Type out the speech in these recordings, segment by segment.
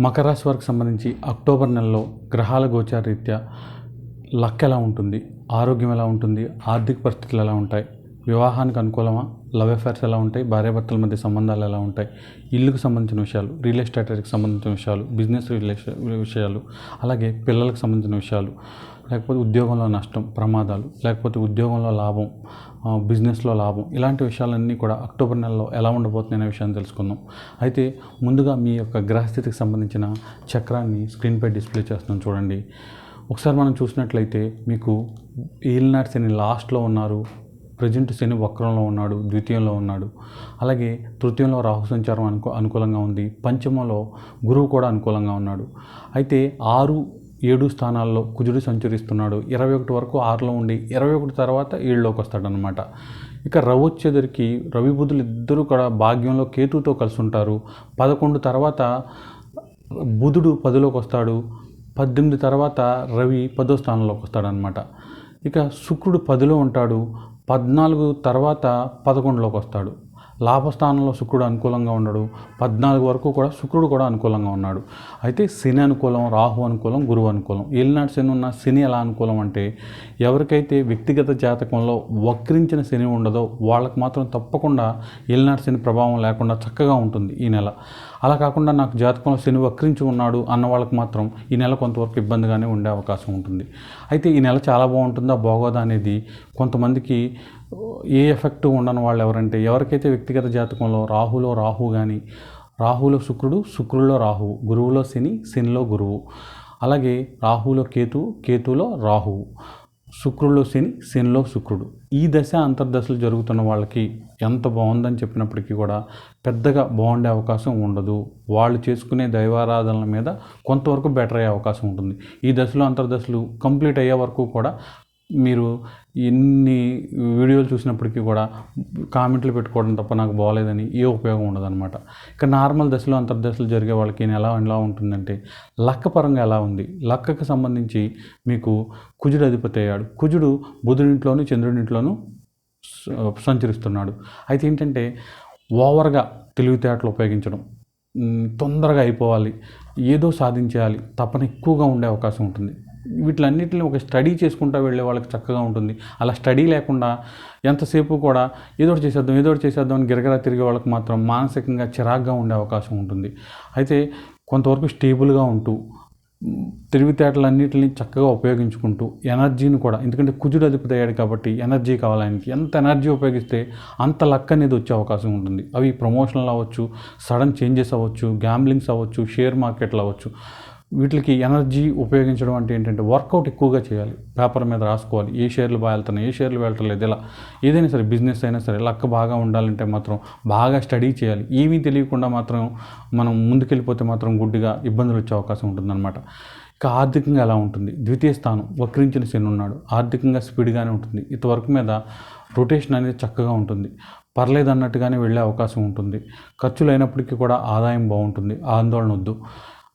మకర రాశి వారికి సంబంధించి అక్టోబర్ నెలలో గ్రహాల గోచార రీత్యా లక్ ఎలా ఉంటుంది? ఆరోగ్యం ఎలా ఉంటుంది? ఆర్థిక పరిస్థితులు ఎలా ఉంటాయి? వివాహానికి అనుకూలమా? లవ్ అఫేర్స్ ఎలా ఉంటాయి? భార్యాభర్తల మధ్య సంబంధాలు ఎలా ఉంటాయి? ఇల్లుకు సంబంధించిన విషయాలు రియల్ ఎస్టేట్కి సంబంధించిన విషయాలు బిజినెస్ రిలేషన్ విషయాలు అలాగే పిల్లలకు సంబంధించిన విషయాలు. లేకపోతే ఉద్యోగంలో నష్టం ప్రమాదాలు లేకపోతే ఉద్యోగంలో లాభం బిజినెస్లో లాభం ఇలాంటి విషయాలన్నీ కూడా అక్టోబర్ నెలలో ఎలా ఉండబోతుంది అనే విషయాన్ని తెలుసుకుందాం. అయితే ముందుగా మీ యొక్క గ్రహస్థితికి సంబంధించిన చక్రాన్ని స్క్రీన్పై డిస్ప్లే చేస్తున్నాం చూడండి. ఒకసారి మనం చూసినట్లయితే మీకు ఏలినాటి శని లాస్ట్లో ఉన్నారు ప్రజెంట్ శని వక్రంలో ఉన్నాడు ద్వితీయంలో ఉన్నాడు. అలాగే తృతీయంలో రాహు సంచారం అనుకూ అనుకూలంగా ఉంది పంచమంలో గురువు కూడా అనుకూలంగా ఉన్నాడు. అయితే ఆరు ఏడు స్థానాల్లో కుజుడు సంచరిస్తున్నాడు. ఇరవై ఒకటి వరకు ఆరులో ఉండి ఇరవై ఒకటి తర్వాత ఏడులోకి వస్తాడనమాట ఇక రవి వచ్చేదరికి రవి బుధులు ఇద్దరు కూడా భాగ్యంలో కేతుతో కలిసి ఉంటారు. పదకొండు తర్వాత బుధుడు పదిలోకి వస్తాడు. పద్దెనిమిది తర్వాత రవి పదో స్థానంలోకి వస్తాడనమాట ఇక శుక్రుడు పదిలో ఉంటాడు. పద్నాలుగు తర్వాత పదకొండులోకి వస్తాడు. లాభస్థానంలో శుక్రుడు అనుకూలంగా ఉన్నాడు పద్నాలుగు వరకు కూడా శుక్రుడు కూడా అనుకూలంగా ఉన్నాడు. అయితే శని అనుకూలం రాహు అనుకూలం గురువు అనుకూలం. ఏలినాటి శని ఉన్న శని ఎలా అనుకూలం అంటే ఎవరికైతే వ్యక్తిగత జాతకంలో వక్రించిన శని ఉండదో వాళ్ళకి మాత్రం తప్పకుండా ఏలినాటి శని ప్రభావం లేకుండా చక్కగా ఉంటుంది ఈ నెల. అలా కాకుండా నాకు జాతకంలో శని వక్రించి ఉన్నాడు అన్న వాళ్ళకి మాత్రం ఈ నెల కొంతవరకు ఇబ్బందిగానే ఉండే అవకాశం ఉంటుంది. అయితే ఈ నెల చాలా బాగుంటుందా బాగోదా అనేది కొంతమందికి ఏ ఎఫెక్ట్ ఉండని వాళ్ళు ఎవరంటే ఎవరికైతే వ్యక్తిగత జాతకంలో రాహులో రాహు కానీ రాహులో శుక్రుడు శుక్రుల్లో రాహువు గురువులో శని శనిలో గురువు అలాగే రాహులో కేతు కేతులో రాహువు శుక్రుల్లో శని శనిలో శుక్రుడు. ఈ దశ అంతర్దశలు జరుగుతున్న వాళ్ళకి ఎంత బాగుందని చెప్పినప్పటికీ కూడా పెద్దగా బాగుండే అవకాశం ఉండదు. వాళ్ళు చేసుకునే దైవారాధనల మీద కొంతవరకు బెటర్ అయ్యే అవకాశం ఉంటుంది. ఈ దశలో అంతర్దశలు కంప్లీట్ అయ్యే వరకు కూడా మీరు ఎన్ని వీడియోలు చూసినప్పటికీ కూడా కామెంట్లు పెట్టుకోవడం తప్ప నాకు బాగాలేదని ఏ ఉపయోగం ఉండదన్నమాట. ఇక నార్మల్ దశలో అంతర్దశలు జరిగే వాళ్ళకి ఎలా ఎలా ఉంటుందంటే లక్క పరంగా ఎలా ఉంది? లక్కకు సంబంధించి మీకు కుజుడు అధిపతి అయ్యాడు. కుజుడు బుధుడింట్లోనూ చంద్రుడింట్లోనూ సంచరిస్తున్నాడు. అయితే ఏంటంటే ఓవర్గా తెలివితేటలు ఉపయోగించడం తొందరగా అయిపోవాలి ఏదో సాధించేయాలి తపన ఎక్కువగా ఉండే అవకాశం ఉంటుంది. వీటిలన్నింటిని ఒక స్టడీ చేసుకుంటూ వెళ్ళే వాళ్ళకి చక్కగా ఉంటుంది. అలా స్టడీ లేకుండా ఎంతసేపు కూడా ఏదో ఒకటి చేసేద్దాం ఏదో ఒకటి చేసేద్దాం అని గిరగరా తిరిగే వాళ్ళకి మాత్రం మానసికంగా చిరాగ్గా ఉండే అవకాశం ఉంటుంది. అయితే కొంతవరకు స్టేబుల్గా ఉంటూ తెలివితేటలన్నింటిని చక్కగా ఉపయోగించుకుంటూ ఎనర్జీని కూడా ఎందుకంటే కుజుడు అధిపతి అయ్యాడు కాబట్టి ఎనర్జీ కావాలి ఆయనకి. ఎంత ఎనర్జీ ఉపయోగిస్తే అంత లక్ అనేది వచ్చే అవకాశం ఉంటుంది. అవి ప్రమోషన్లు అవ్వచ్చు సడన్ చేంజెస్ అవ్వచ్చు గ్యాంబ్లింగ్స్ అవ్వచ్చు షేర్ మార్కెట్లు అవ్వచ్చు. వీటికి ఎనర్జీ ఉపయోగించడం అంటే ఏంటంటే వర్కౌట్ ఎక్కువగా చేయాలి. పేపర్ మీద రాసుకోవాలి. ఏ షేర్లు బాగా వెళ్తున్నాయి ఏ షేర్లు వెళ్ళట్లేదు ఇలా ఏదైనా సరే బిజినెస్ అయినా సరే లక్క బాగా ఉండాలంటే మాత్రం బాగా స్టడీ చేయాలి. ఏమీ తెలియకుండా మాత్రం మనం ముందుకెళ్ళిపోతే మాత్రం గుడ్డిగా ఇబ్బందులు వచ్చే అవకాశం ఉంటుందన్నమాట. ఇక ఆర్థికంగా ఎలా ఉంటుంది? ద్వితీయ స్థానం వక్రించిన శని ఉన్నాడు. ఆర్థికంగా స్పీడ్గానే ఉంటుంది. ఇంతవరకు మీద రొటేషన్ అనేది చక్కగా ఉంటుంది. పర్లేదు అన్నట్టుగానే వెళ్ళే అవకాశం ఉంటుంది. ఖర్చులు అయినప్పటికీ కూడా ఆదాయం బాగుంటుంది. ఆందోళన వద్దు.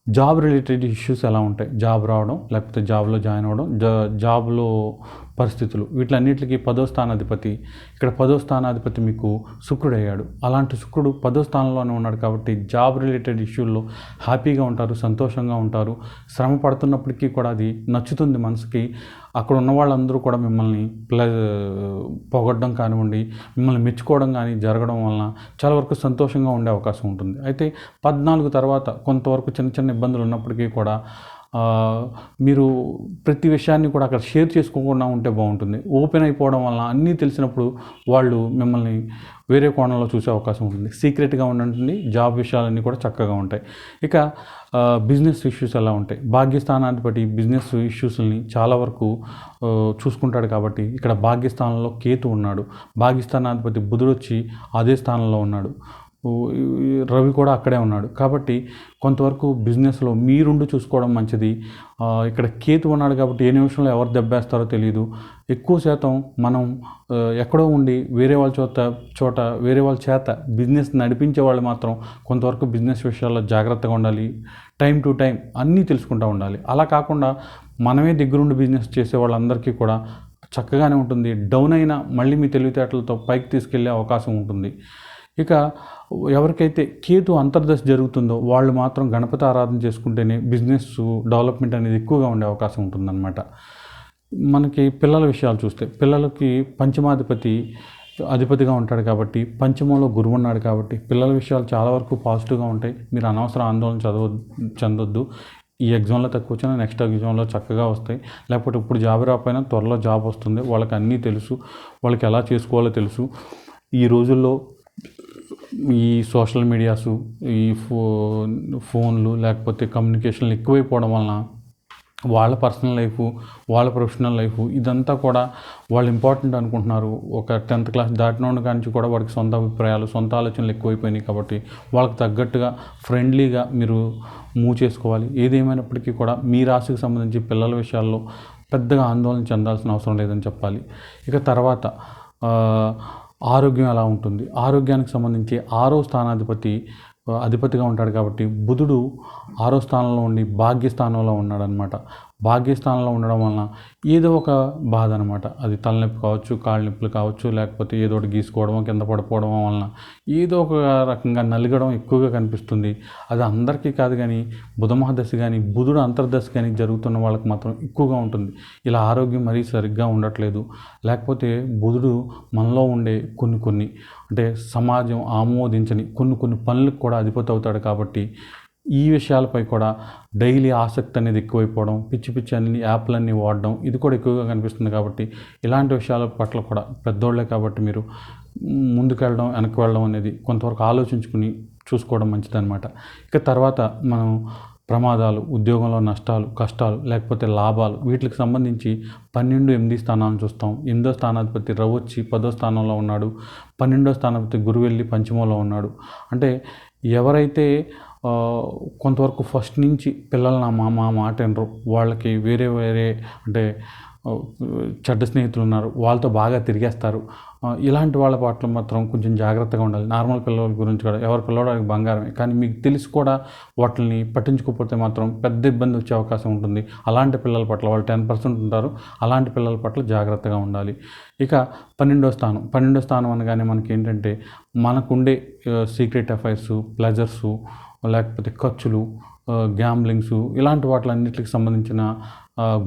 జాబ్ రిలేటెడ్ ఇష్యూస్ ఎలా ఉంటాయి? జాబ్ రావడం లేకపోతే జాబ్లో జాయిన్ అవ్వడం జా జాబ్లో పరిస్థితులు. వీటిలన్నిటికీ పదో స్థానాధిపతి. ఇక్కడ పదో స్థానాధిపతి మీకు శుక్రుడు అయ్యాడు అలాంటి శుక్రుడు పదో స్థానంలోనే ఉన్నాడు కాబట్టి జాబ్ రిలేటెడ్ ఇష్యూల్లో హ్యాపీగా ఉంటారు సంతోషంగా ఉంటారు. శ్రమ పడుతున్నప్పటికీ కూడా అది నచ్చుతుంది మనసుకి. అక్కడ ఉన్న వాళ్ళందరూ కూడా మిమ్మల్ని ప్ల పొగడ్డం కానివ్వండి మిమ్మల్ని మెచ్చుకోవడం కానీ జరగడం వలన చాలా వరకు సంతోషంగా ఉండే అవకాశం ఉంటుంది. అయితే పద్నాలుగు తర్వాత కొంతవరకు చిన్న చిన్న ఇబ్బందులు ఉన్నప్పటికీ కూడా మీరు ప్రతి విషయాన్ని కూడా అక్కడ షేర్ చేసుకోకుండా ఉంటే బాగుంటుంది. ఓపెన్ అయిపోవడం వల్ల అన్నీ తెలిసినప్పుడు వాళ్ళు మిమ్మల్ని వేరే కోణంలో చూసే అవకాశం ఉంటుంది. సీక్రెట్గా ఉంటుంది జాబ్ విషయాలన్నీ కూడా చక్కగా ఉంటాయి. ఇక బిజినెస్ ఇష్యూస్ ఎలా ఉంటాయి. భాగ్యస్థానాధిపతి బిజినెస్ ఇష్యూస్ని చాలా వరకు చూసుకుంటాడు కాబట్టి ఇక్కడ భాగ్యస్థానంలో కేతు ఉన్నాడు. భాగ్యస్థానాధిపతి బుధుడు వచ్చి అదే స్థానంలో ఉన్నాడు. రవి కూడా అక్కడే ఉన్నాడు. కాబట్టి కొంతవరకు బిజినెస్లో మీరుండి చూసుకోవడం మంచిది. ఇక్కడ కేతు ఉన్నాడు కాబట్టి ఏ నిమిషంలో ఎవరు దెబ్బేస్తారో తెలియదు ఎక్కువ శాతం మనం ఎక్కడో ఉండి వేరే వాళ్ళ చోట చోట వేరే వాళ్ళ చేత బిజినెస్ నడిపించే వాళ్ళు మాత్రం కొంతవరకు బిజినెస్ విషయాల్లో జాగ్రత్తగా ఉండాలి. టైం టు టైం అన్నీ తెలుసుకుంటూ ఉండాలి. అలా కాకుండా మనమే దగ్గరుండి బిజినెస్ చేసే వాళ్ళందరికీ కూడా చక్కగానే ఉంటుంది. డౌన్ అయినా మళ్ళీ మీ తెలివితేటలతో పైకి తీసుకెళ్ళే అవకాశం ఉంటుంది. ఇక ఎవరికైతే కేతు అంతర్దశ జరుగుతుందో వాళ్ళు మాత్రం గణపతి ఆరాధన చేసుకుంటేనే బిజినెస్ డెవలప్మెంట్ అనేది ఎక్కువగా ఉండే అవకాశం ఉంటుందన్నమాట. మనకి పిల్లల విషయాలు చూస్తే పిల్లలకి పంచమాధిపతి అధిపతిగా ఉంటాడు కాబట్టి పంచమంలో గురువు ఉన్నాడు కాబట్టి పిల్లల విషయాలు చాలా వరకు పాజిటివ్గా ఉంటాయి. మీరు అనవసర ఆందోళన చదవ చెందొద్దు. ఈ ఎగ్జామ్లో తక్కువ వచ్చినా నెక్స్ట్ ఎగ్జామ్లో చక్కగా వస్తాయి. లేకపోతే ఇప్పుడు జాబ్ రాకపోయినా త్వరలో జాబ్ వస్తుంది. వాళ్ళకి అన్నీ తెలుసు. వాళ్ళకి ఎలా చేసుకోవాలో తెలుసు. ఈ రోజుల్లో ఈ సోషల్ మీడియాసు ఈ ఫో ఫోన్లు లేకపోతే కమ్యూనికేషన్లు ఎక్కువైపోవడం వలన వాళ్ళ పర్సనల్ లైఫ్ వాళ్ళ ప్రొఫెషనల్ లైఫ్ ఇదంతా కూడా వాళ్ళు ఇంపార్టెంట్ అనుకుంటున్నారు. ఒక టెన్త్ క్లాస్ దాటినోడి నుంచి కూడా వాడికి సొంత అభిప్రాయాలు సొంత ఆలోచనలు ఎక్కువైపోయినాయి కాబట్టి వాళ్ళకి తగ్గట్టుగా ఫ్రెండ్లీగా మీరు మూవ్ చేసుకోవాలి. ఏదేమైనప్పటికీ కూడా మీ రాశికి సంబంధించి పిల్లల విషయాల్లో పెద్దగా ఆందోళన చెందాల్సిన అవసరం లేదని చెప్పాలి. ఇక తర్వాత ఆరోగ్యం ఎలా ఉంటుంది? ఆరోగ్యానికి సంబంధించి ఆరో స్థానాధిపతి అధిపతిగా ఉంటాడు కాబట్టి బుధుడు ఆరో స్థానంలో ఉండి భాగ్యస్థానంలో ఉన్నాడనమాట భాగ్యస్థానంలో ఉండడం వలన ఏదో ఒక బాధ అనమాట అది తలనొప్పి కావచ్చు కాళ్ళ నొప్పులు కావచ్చు లేకపోతే ఏదో ఒకటి గీసుకోవడం కింద పడిపోవడం వలన ఏదో ఒక రకంగా నలగడం ఎక్కువగా కనిపిస్తుంది. అది అందరికీ కాదు కానీ బుధమహాదశ కానీ బుధుడు అంతర్దశ కానీ జరుగుతున్న వాళ్ళకి మాత్రం ఎక్కువగా ఉంటుంది. ఇలా ఆరోగ్యం మరీ సరిగ్గా ఉండట్లేదు. లేకపోతే బుధుడు మనలో ఉండే కొన్ని కొన్ని అంటే సమాజం ఆమోదించని కొన్ని కొన్ని పనులకు కూడా అధిపతి అవుతాడు కాబట్టి ఈ విషయాలపై కూడా డైలీ ఆసక్తి అనేది ఎక్కువైపోవడం పిచ్చి పిచ్చి అన్ని యాప్లన్నీ వాడడం ఇది కూడా ఎక్కువగా కనిపిస్తుంది కాబట్టి ఇలాంటి విషయాల పట్ల కూడా పెద్దోళ్ళే కాబట్టి మీరు ముందుకెళ్ళడం వెనక్కి వెళ్ళడం అనేది కొంతవరకు ఆలోచించుకుని చూసుకోవడం మంచిదన్నమాట. ఇక తర్వాత మనం ప్రమాదాలు ఉద్యోగంలో నష్టాలు కష్టాలు లేకపోతే లాభాలు వీటికి సంబంధించి పన్నెండు ఎనిమిది స్థానాలను చూస్తాం. ఎనిమిదో స్థానాధిపతి రవి వచ్చి పదో స్థానంలో ఉన్నాడు. పన్నెండో స్థానాధిపతి గురువెల్లి వెళ్ళి పంచమంలో ఉన్నాడు. అంటే ఎవరైతే కొంతవరకు ఫస్ట్ నుంచి పిల్లలు మా మా మాట వినరు. వాళ్ళకి వేరే వేరే అంటే చెడ్డ స్నేహితులు ఉన్నారు. వాళ్ళతో బాగా తిరిగేస్తారు. ఇలాంటి వాళ్ళ పట్ల మాత్రం కొంచెం జాగ్రత్తగా ఉండాలి. నార్మల్ పిల్లల గురించి కూడా. ఎవరి పిల్లవడానికి బంగారమే. కానీ మీకు తెలిసి కూడా వాటిని పట్టించుకోకపోతే మాత్రం పెద్ద ఇబ్బంది వచ్చే అవకాశం ఉంటుంది. అలాంటి పిల్లల పట్ల వాళ్ళు టెన్ పర్సెంట్ ఉంటారు. అలాంటి పిల్లల పట్ల జాగ్రత్తగా ఉండాలి. ఇక పన్నెండో స్థానం. పన్నెండో స్థానం అనగానే మనకి ఏంటంటే మనకుండే సీక్రెట్ అఫైర్సు ప్లెజర్సు లేకపోతే ఖర్చులు గ్యాంబ్లింగ్స్ ఇలాంటి వాటిలన్నిటికి సంబంధించిన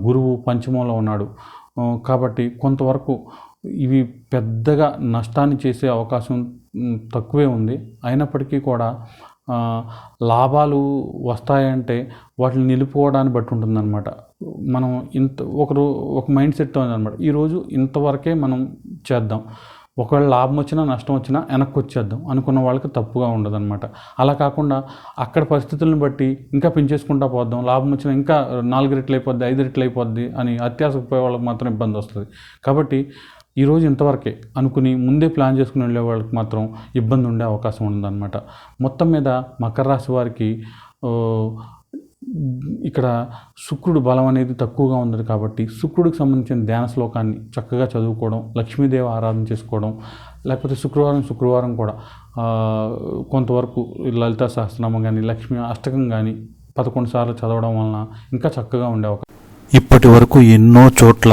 గురువు పంచమంలో ఉన్నాడు. కాబట్టి కొంతవరకు ఇవి పెద్దగా నష్టాన్ని చేసే అవకాశం తక్కువే ఉంది. అయినప్పటికీ కూడా లాభాలు వస్తాయంటే వాటిని నిలుపుకోవడాన్ని బట్టి ఉంటుందన్నమాట. మనం ఇంత ఒకరు ఒక మైండ్ సెట్ ఉందన్నమాట. ఈరోజు ఇంతవరకే మనం చేద్దాం. ఒకవేళ లాభం వచ్చినా నష్టం వచ్చినా వెనక్కి వచ్చేద్దాం. అనుకున్న వాళ్ళకి తప్పుగా ఉండదన్నమాట. అలా కాకుండా అక్కడ పరిస్థితులను బట్టి ఇంకా పెంచేసుకుంటా పోద్దాం. లాభం వచ్చినా ఇంకా నాలుగు రెట్లు అయిపోద్ది ఐదు రెట్లు అయిపోద్ది అని అత్యాసకు పోయే వాళ్ళకి మాత్రం ఇబ్బంది వస్తుంది. కాబట్టి ఈరోజు ఇంతవరకే అనుకుని ముందే ప్లాన్ చేసుకుని వెళ్ళే వాళ్ళకి మాత్రం ఇబ్బంది ఉండే అవకాశం ఉందన్నమాట మొత్తం మీద మకర రాశి వారికి ఇక్కడ శుక్రుడు బలం అనేది తక్కువగా ఉంది కాబట్టి శుక్రుడికి సంబంధించిన ధ్యాన శ్లోకాన్ని చక్కగా చదువుకోవడం లక్ష్మీదేవి ఆరాధన చేసుకోవడం లేకపోతే శుక్రవారం శుక్రవారం కూడా కొంతవరకు లలితా సహస్రనామం కానీ లక్ష్మీ అష్టకం కానీ పదకొండు సార్లు చదవడం వలన ఇంకా చక్కగా ఉండే అవకాశం. ఇప్పటి వరకు ఎన్నో చోట్ల